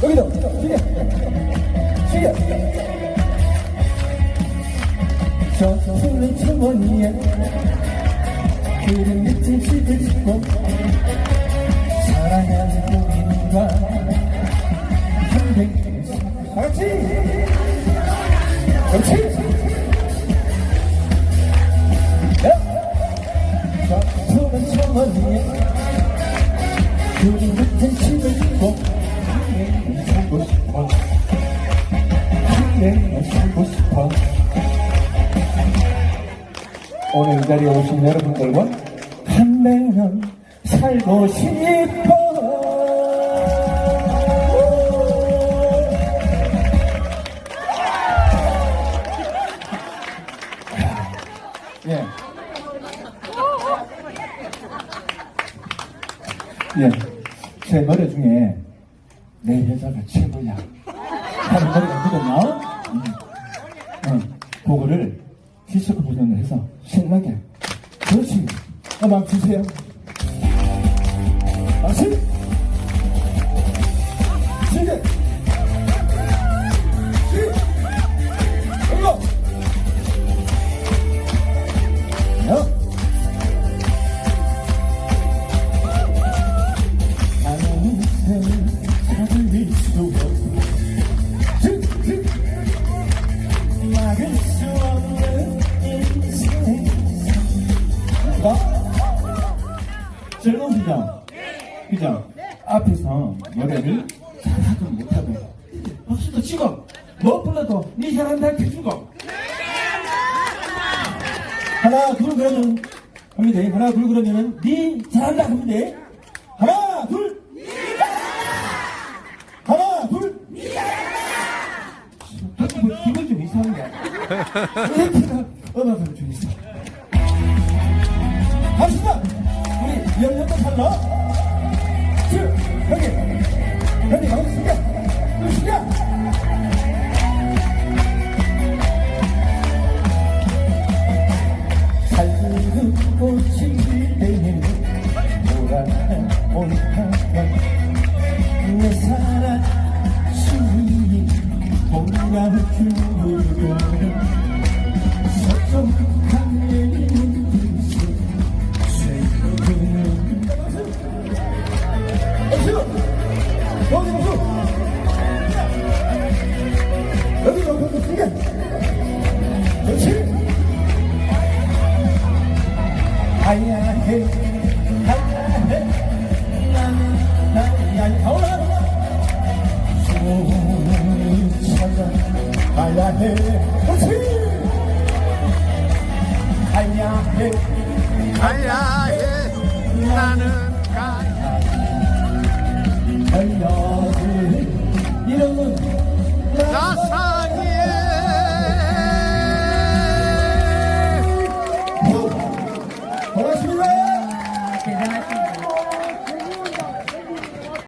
여기도 시계 시계 저 푸른 주머니에 그린 밑에 집을 짓고 사랑하는 고객과 한백 다같이 그렇지 저 푸른 주머니에 그린 밑에 집을 짓고 오늘 이 자리에 오신 여러분들과 한 백년 살고 싶어 예. 예. 제 노래 중에 내 여자가 최고야. 하는 노래가 있거든요. 음. 어, 그거를 디스코 버전을 해서 신나게. 그렇지. 음악 주세요. 다시. 즐거우시죠? 그죠? 앞에서 노래를 잘하지 못하고 박수도 치고 못 불러도 니 잘한다 이렇게 주고 하나 둘 그러면 합니다. 하나 둘 그러면은 니 잘한다 합니다. 하나 둘. 하나 둘. 자꾸 뭐 기분 좀 이상해 이렇게가 음악을 좀 있어 갑시다 우 가오라 숨을 찾아 가야 해 그렇지 하야해 가야 해 나는 가야. 달려